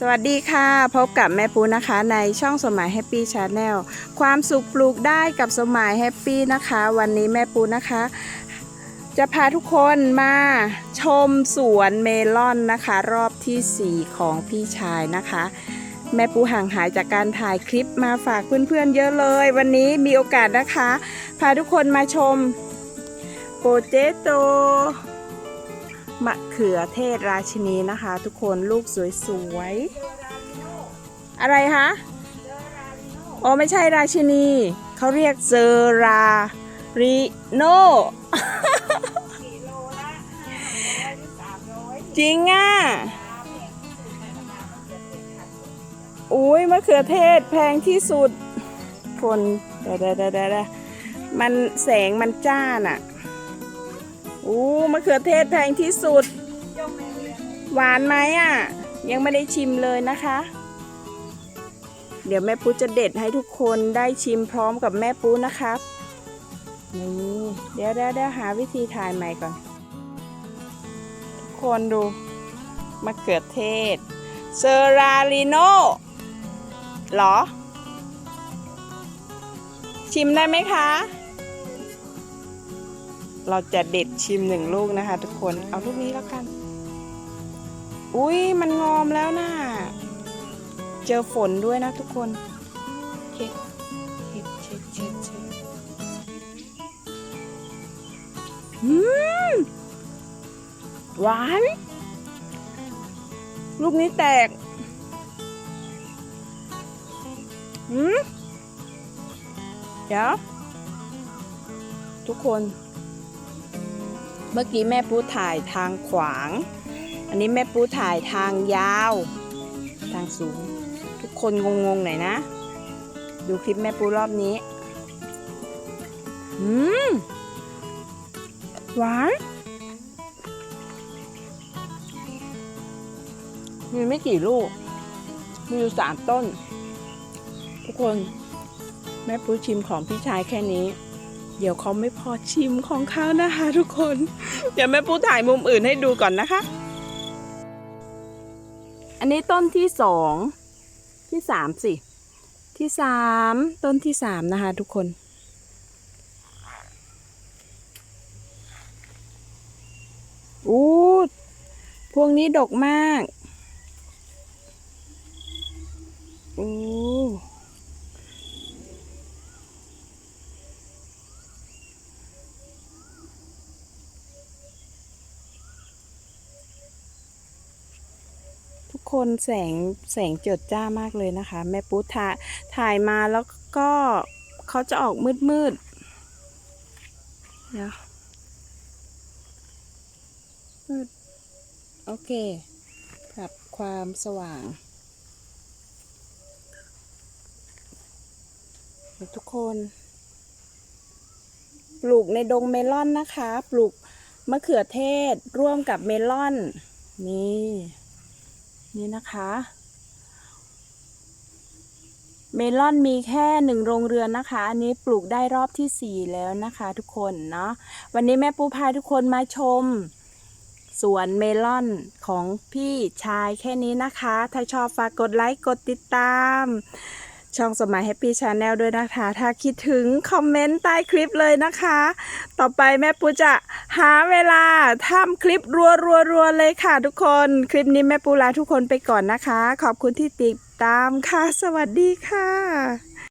สวัสดีค่ะ พบกับแม่ปูนะคะในช่องสมัยแฮปปี้ชาแนลความสุขปลูกได้กับสมัยแฮปปี้นะคะ วันนี้แม่ปูนะคะ จะพาทุกคนมาชมสวนเมลอนนะคะ รอบทีสี่4 ของพี่ชายนะคะ แม่ปูห่างหายจากการถ่ายคลิปมาฝากเพื่อนๆเยอะเลย วันนี้มีโอกาสนะคะ พาทุกคนมาชมโปเตโต มะเขือเทศราชินีนะคะ ทุกคนลูกสวยๆ อะไรคะโอ้ไม่ใช่ราชินี เขาเรียกเซอราริโนจริงอะอุ้ยมะเขือเทศแพงที่สุด คนเดี๋ยวเดี๋ยวเดดมันแสงมันจ้าน่ะ อู้มะเขือเทศแพงที่สุด หวานไหมอะ ยังไม่ได้ชิมเลยนะคะ เดี๋ยวแม่ปูจะเด็ดให้ทุกคนได้ชิมพร้อมกับแม่ปูนะครับนี่เดี๋ยวเดี๋ยวเดี๋ยวหาวิธีถ่ายใหม่ก่อน ทุกคนดูมะเขือเทศเซอราลิโนหรอ ชิมได้ไหมคะ เราจะเด็ดชิมหนึ่งลูกนะคะ ทุกคนเอาลูกนี้แล้วกัน อุ้ยมันงอมแล้วนะเจอฝนด้วยนะทุกคนเช็ดเช็ดเช็ดเช็ดเช็ดอืมหวาน ลูกนี้แตกอืมเดี๋ยวทุกคน มื่อกี้แม่ปูถ่ายทางขวาง อันนี้แม่ปูถ่ายทางยาว ทางสูง ทุกคนงงๆหน่อยนะ ดูคลิปแม่ปูรอบนี้อืมหวานมีไม่กี่ลูก มีอยู่สามต้น ทุกคน แม่ปูชิมของพี่ชายแค่นี้ เดี๋ยวเขาไม่พอชิมของเขานะคะทุกคน เดี๋ยวแม่ปูถ่ายมุมอื่นให้ดูก่อนนะคะ อันนี้ต้นที่สองที่สามสิที่สามต้นที่สามนะคะทุกคนอู้พวงนี้ดกมากอู้ ทุก คนแสงแสงจดจ้ามากเลยนะคะ แม่ปุ๊ถ่ายถ่ายมาแล้วก็เขาจะออกมืดมืดๆเดี๋ยวมืดโอเค ปรับความสว่าง ทุกคน ปลูกในดงเมลอนนะคะ ปลูกมะเขือเทศร่วมกับเมลอน นี่ นี่นะคะ เมลอนมีแค่หนึ่งโรงเรือนนะคะ อันนี้ปลูกได้รอบที่สี่แล้วนะคะทุกคนเนาะวันนี้แม่ปูพาทุกคนมาชมสวนเมลอนของพี่ชายแค่นี้นะคะ ถ้าชอบฝากกดไลค์ กดติดตาม ช่องสมัยแฮปปี้ชาแนลด้วยนะคะ ถ้าคิดถึงคอมเมนต์ใต้คลิปเลยนะคะ ต่อไปแม่ปูจะหาเวลาทำคลิปรัวๆๆเลยค่ะทุกคน คลิปนี้แม่ปูลาทุกคนไปก่อนนะคะ ขอบคุณที่ติดตามค่ะ สวัสดีค่ะ